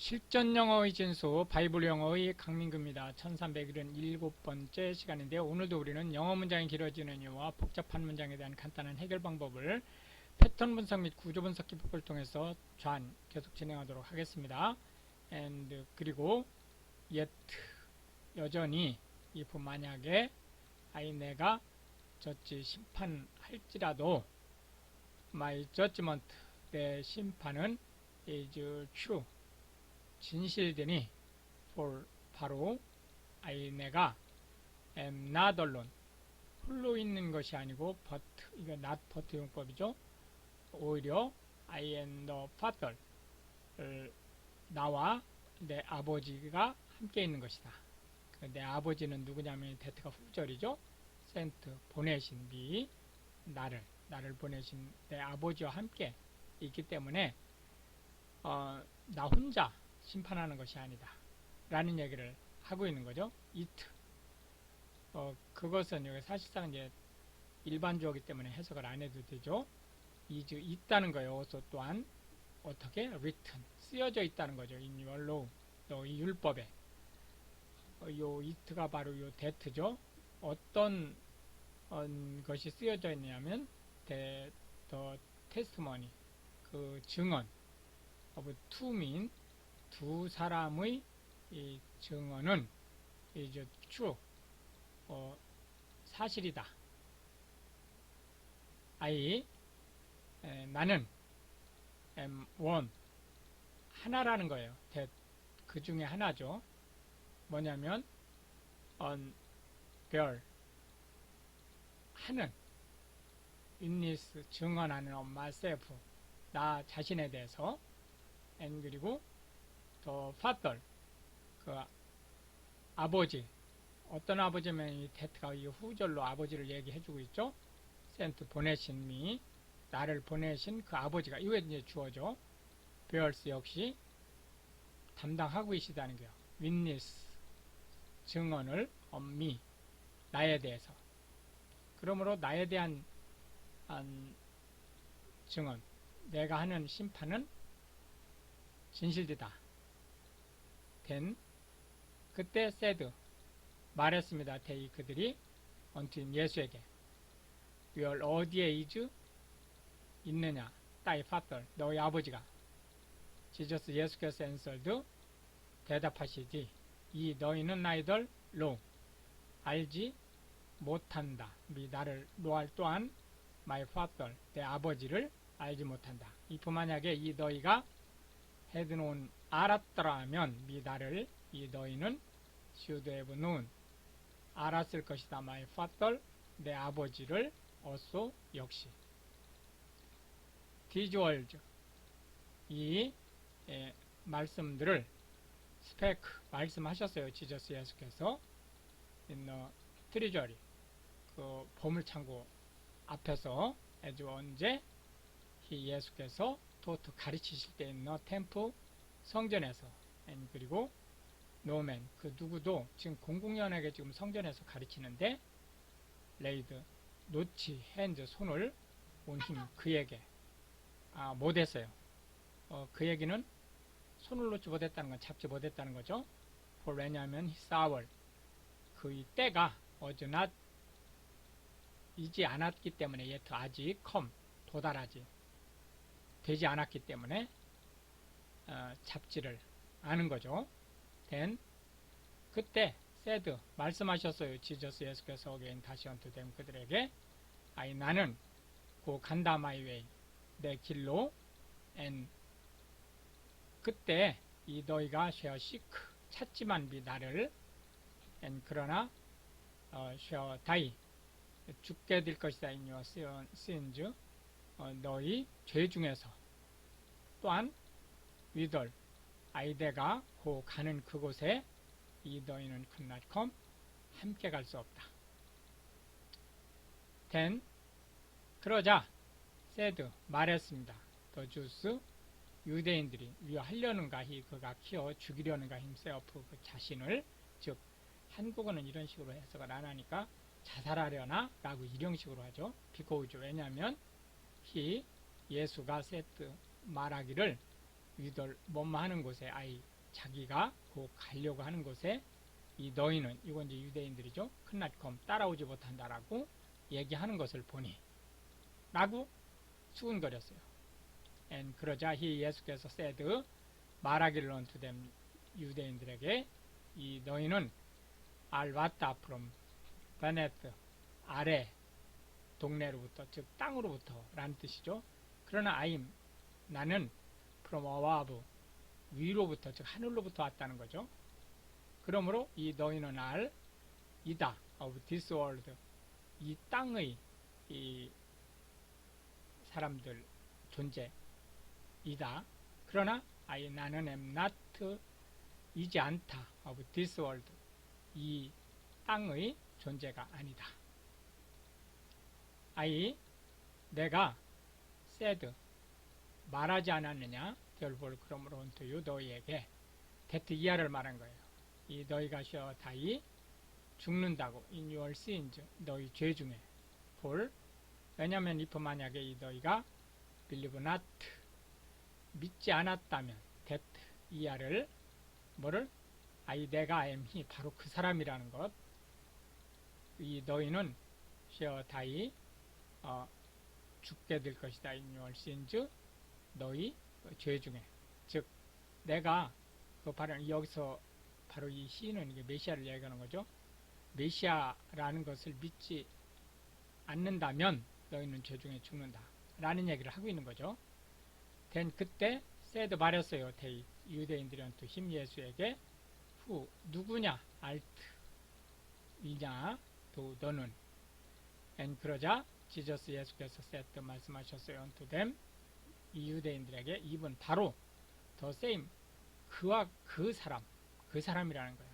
실전 영어의 진수 바이블 영어의 강민규입니다. 1377번째 시간인데요. 오늘도 우리는 영어 문장이 길어지는 이유와 복잡한 문장에 대한 간단한 해결 방법을 패턴 분석 및 구조 분석 기법을 통해서 좌안 계속 진행하도록 하겠습니다. and 그리고 yet 여전히 if 만약에 아이 내가 저지 심판할지라도 my judgment 내 심판은 is true 진실되니 for 바로 I 내가 am not alone 홀로 있는 것이 아니고 but 이거 not but 용법이죠. 오히려 I am the father 을 나와 내 아버지가 함께 있는 것이다. 그내 아버지는 누구냐면 대트가 후절이죠. sent 보내신 미 나를 나를 보내신 내 아버지와 함께 있기 때문에 어, 나 혼자 심판하는 것이 아니다. 라는 얘기를 하고 있는 거죠. it. 어, 그것은 여기 사실상 이제 일반주어기 때문에 해석을 안 해도 되죠. is 있다는 거예요. 어서 또한 어떻게 written 쓰여져 있다는 거죠. in your law. 너이 율법에. 어, 요 it가 바로 요 that죠. 어떤 어, 것이 쓰여져 있냐면 the, the testimony 그 증언 of two men 두 사람의 이 증언은 이제 true 어, 사실이다. I 에, 나는 am one 하나라는 거예요. that 그 중에 하나죠. 뭐냐면 on 별 하는 witness 증언하는 on myself 나 자신에 대해서 and 그리고 더 father 그 아버지 어떤 아버지면 이 대트가 이 후절로 아버지를 얘기해주고 있죠. sent 보내신 미 나를 보내신 그 아버지가 이게 이제 주어죠. bears 역시 담당하고 계시다는 거예요. witness 증언을 me 나에 대해서 그러므로 나에 대한 한 증언 내가 하는 심판은 진실되다. 된 그때 said 말했습니다. 대이 그들이 언튼 예수에게 열 어디에 is 있느냐 따이 father 너희 아버지가 지저스 예수께서 answered 대답하시지 이 너희는 나이들 로 알지 못한다. 미 나를 노할 또한 my father 내 아버지를 알지 못한다. 이프 만약에 이 너희가 헤드논 알았더라면 미 나를 이 너희는 known 알았을 것이다. my father 내 아버지를 also 역시 words 이 예, 말씀들을 스펙 말씀하셨어요. 지저스 예수께서 the treasury 그 보물창고 앞에서 아주 언제 이 예수께서 토트 가르치실 때 있는 템프 성전에서 그리고 노맨 그 누구도 지금 공공연하게 지금 성전에서 가르치는데 레이드 놓치 핸즈 손을 온 힘 그에게 아 못했어요. 어, 그 얘기는 손을 놓지 못했다는 건 잡지 못했다는 거죠. for 왜냐하면 hour 그이 때가 어즈낫 이지 않았기 때문에 yet 아직 come 도달하지 되지 않았기 때문에 어, 잡지를 않은 거죠. then 그때 said 말씀하셨어요. 지저스 예수께서 again 다시 언투 됨 그들에게 아이 나는 고 간다 마이 웨이 내 길로 and 그때 이 너희가 쉐어 시크 찾지만 비 나를 and 그러나 어, 쉐어 다이 죽게 될 것이다 your sins 어, 너희 죄 중에서 또한 위덜 아이데가 고 가는 그곳에 이 너희는 come 함께 갈 수 없다. then 그러자 said 말했습니다. 더 주스 유대인들이 위하려는가 히 그가 키워 죽이려는가 힘세어프 그 자신을 즉 한국어는 이런 식으로 해석을 안 하니까 자살하려나 라고 이런 식으로 하죠. 비고우죠. 왜냐하면 히 예수가 세트 말하기를 유들 뭐뭐 하는 곳에 아이 자기가 그 가려고 하는 곳에 이 너희는 이건 이제 유대인들이죠. 큰낫검 따라오지 못한다라고 얘기하는 것을 보니 라고 수군거렸어요. And 그러자 히 예수께서 said 말하기를 unto 유대인들에게 이 너희는 알왔다 from 베네트 아래 동네로부터 즉 땅으로부터 라는 뜻이죠. 그러나 아임 나는 from above 위로부터 즉 하늘로부터 왔다는 거죠. 그러므로 이 너희는 알 이다 of this world 이 땅의 이 사람들 존재이다. 그러나 I 나는 am not 이지 않다 of this world 이 땅의 존재가 아니다. I 내가 said 말하지 않았느냐 결볼 그러므로 you 너희에게 대트 이하를 말한 거예요. 이 너희가 쉬어 다이 죽는다고 in your 너희 죄 중에 볼 왜냐하면 if 만약에 이 너희가 believe not 믿지 않았다면 that 이하를 뭐를 아이 내가 am히 바로 그 사람이라는 것. 이 너희는 쉬어 다이 어, 죽게 될 것이다. in your 너희 죄 중에 즉 내가 그 바로 여기서 바로 이 시인은 이게 메시아를 얘기하는 거죠. 메시아라는 것을 믿지 않는다면 너희는 죄 중에 죽는다. 라는 얘기를 하고 있는 거죠. 된 그때 세드 말했어요. 데이 유대인들한테 힘 예수에게 후 누구냐 알트 이냐 또 너는 엔 그러자 지저스 예수께서 세트 말씀하셨어요. unto them 이 유대인들에게 이분 바로 더 세임 그와 그 사람 그 사람이라는 거예요.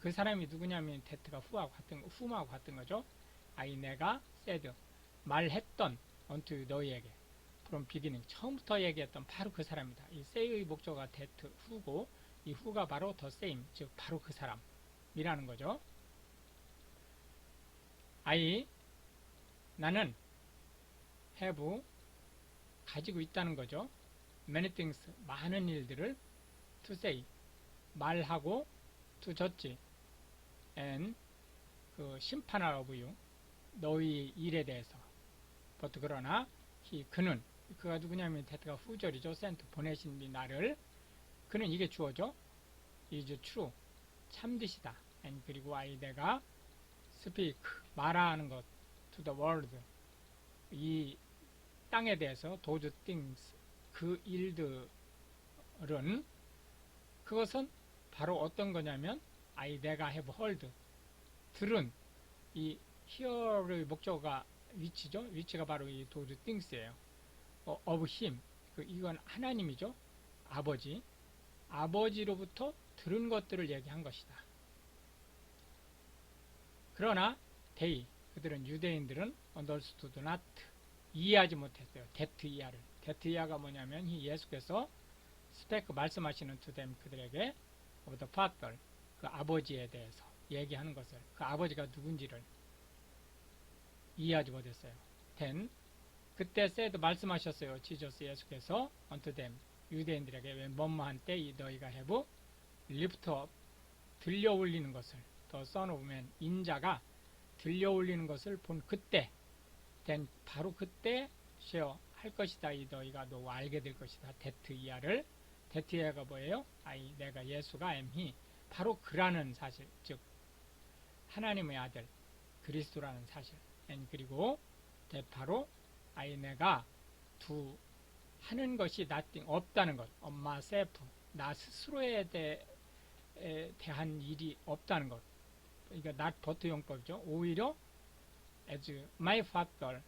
그 사람이 누구냐면 데트가 후하고 같은 후하고 같은 거죠. 아이 내가 세드 말했던 unto 너희에게 from beginning 처음부터 얘기했던 바로 그 사람이다. 이 say의 목적어가 that 후고 이 후가 바로 the same 즉 바로 그 사람이라는 거죠. I 나는 have 가지고 있다는 거죠. many things 많은 일들을 to say 말하고 to judge and 그 you 너희 일에 대해서 but 그러나 he 그는 그가 누구냐면 대트가 후절이죠. 센트 보내신 이 나를 그는 이게 주어죠. is true 참듯이다. and 그리고 I 내가 speak 말하는 것 to the world 이 땅에 대해서 those things 그 일들은 그것은 바로 어떤 거냐면 I 내가 have heard 들은 이 hear의 목적어가 위치죠. 위치가 바로 이 those things예요. 어, of him 그 이건 하나님이죠. 아버지 아버지로부터 들은 것들을 얘기한 것이다. 그러나 they 그들은 유대인들은 understood not 이해하지 못했어요. 데트 이하를. 데트 이하가 뭐냐면 이 예수께서 스펙 말씀하시는 them 그들에게 of the father 그 아버지에 대해서 얘기하는 것을 그 아버지가 누군지를 이해하지 못했어요. then 그때 said 말씀하셨어요. 지저스 예수께서 them 유대인들에게 왜 뭐뭐한 때 이 너희가 lift up 들려 올리는 것을 더 man 인자가 들려 올리는 것을 본 그때 된 바로 그때 쉐어 할 것이다. 이 너희가 너 알게 될 것이다. 데트 이하를. 데트 이하가 뭐예요? 아이 내가 예수가 엠히. 바로 그라는 사실. 즉 하나님의 아들 그리스도라는 사실. 엔 그리고 대 바로 아이 내가 두 하는 것이 nothing 없다는 것. 엄마 셀프 나 스스로에 대, 에 대한 일이 없다는 것. 이거 not but 용법이죠. 오히려 as my father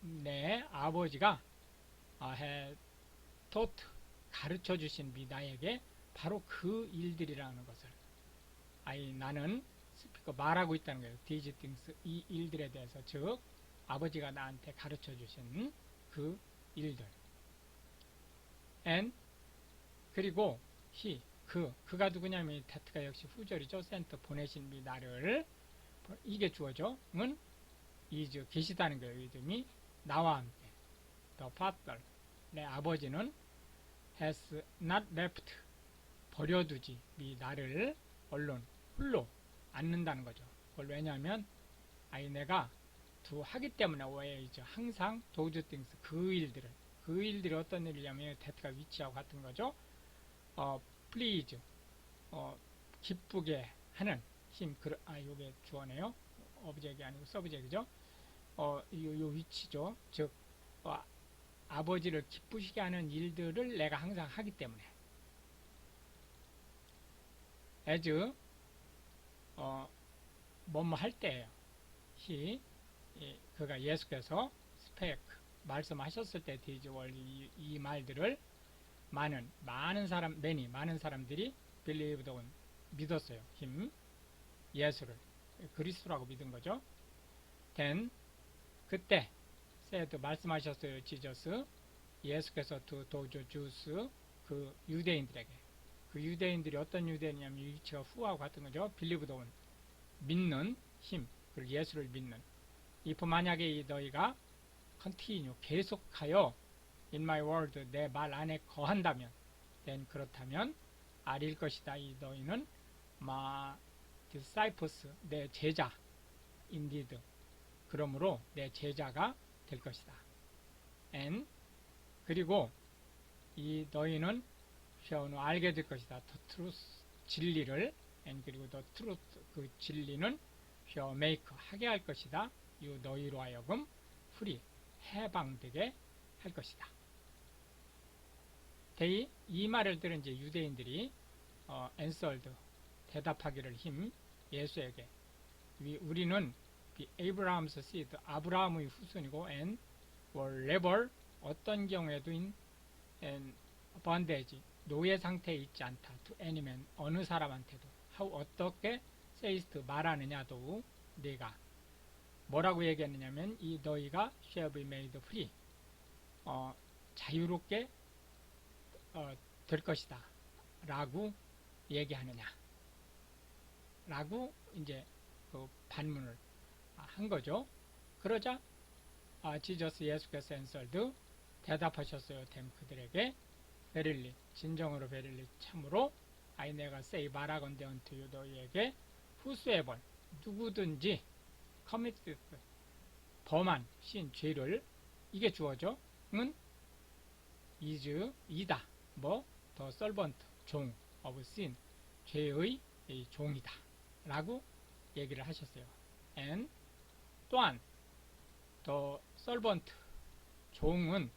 내 아버지가 해 taught 가르쳐 주신 미 나에게 바로 그 일들이라는 것을 아이 나는 스피커 말하고 있다는 거예요. these things 이 일들에 대해서 즉 아버지가 나한테 가르쳐 주신 그 일들 and 그리고 he 그 그가 누구냐면 테트가 역시 후절이죠. 센터 보내신 미 나를 이게 주어져. 은 is 계시다는 거예요. 이름이 나와 함께 the father 내 아버지는 has not left 버려두지 미 나를 언론 홀로 않는다는 거죠. 그걸 왜냐하면 아이 내가 두 하기 때문에 왜이죠 항상 도주 띵스 그 일들을 그 일들이 어떤 일이냐면 대트가 위치하고 같은 거죠. 어 please 어 기쁘게 하는 힘 그러, 아 요게 주어네요. 어브젝이 아니고 서브젝이죠. 어 요 요 위치죠. 즉 어, 아버지를 기쁘시게 하는 일들을 내가 항상 하기 때문에 as 어 뭐뭐 할 때예요. he 이, 그가 예수께서 스펙 말씀하셨을 때 디즈월 이, 이 말들을 많은 많은 사람 many 많은 사람들이 believed on 믿었어요. him 예수를 그리스도라고 믿은 거죠. then 그때 said 말씀하셨어요. 지저스 예수께서 두 도주 주스 그 유대인들에게 그 유대인들이 어떤 유대인이냐면 위치가 후하고 같은 거죠. 빌리브드 온 믿는 힘 그리고 예수를 믿는 if 만약에 이 너희가 continue 계속하여 in my word 내 말 안에 거한다면 then 그렇다면 아릴 것이다 이 너희는 마 disciples 내 제자 indeed 그러므로 내 제자가 될 것이다. And 그리고 이 너희는 know 알게 될 것이다. The truth 진리를. And 그리고 the truth 그 진리는 shall 하게 할 것이다. 이 너희로 하여금 free 해방되게 할 것이다. 대이 이 말을 들은 이제 유대인들이 어, answered 대답하기를 힘 예수에게. 위- 우리는 이브라함스 시드 아브라함의 후손이고 and were never 어떤 경우에도 in and bondage 노예 상태에 있지 않다. to any man 어느 사람한테도 how 어떻게 sayest 말하느냐도 네가 뭐라고 얘기했느냐면 이 너희가 shall be made free. 어, 자유롭게 어, 될 것이다. 라고 얘기하느냐. 라고 이제 그 반문을 한 거죠. 그러자 아, 지저스 예수께서 answered 대답하셨어요 됨 그들에게. 베릴리 진정으로 베릴리 참으로 아이 say 말하건대 unto you 너희에게 whosoever 누구든지 committed 범한 신 죄를 이게 주어져 은 is 이다. 뭐더 servant 종 of sin 죄의 이 종이다. 라고 얘기를 하셨어요. And 또한 더 servant 종은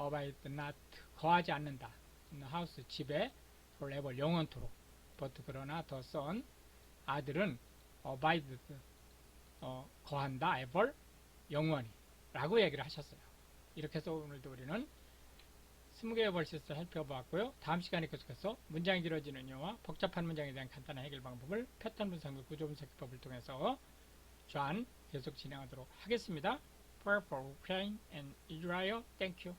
abide not 거하지 않는다. house 집에 forever 영원토록 but 그러나 더 son 아들은 abide 어, 거한다 ever 영원히 라고 얘기를 하셨어요. 이렇게 해서 오늘도 우리는 20개의 벌시스를 살펴보았고요. 다음 시간에 계속해서 문장이 길어지는 이유와 복잡한 문장에 대한 간단한 해결 방법을 패턴 분석 및 구조 분석 기법을 통해서 전 계속 진행하도록 하겠습니다. Pray for Ukraine and Israel. Thank you.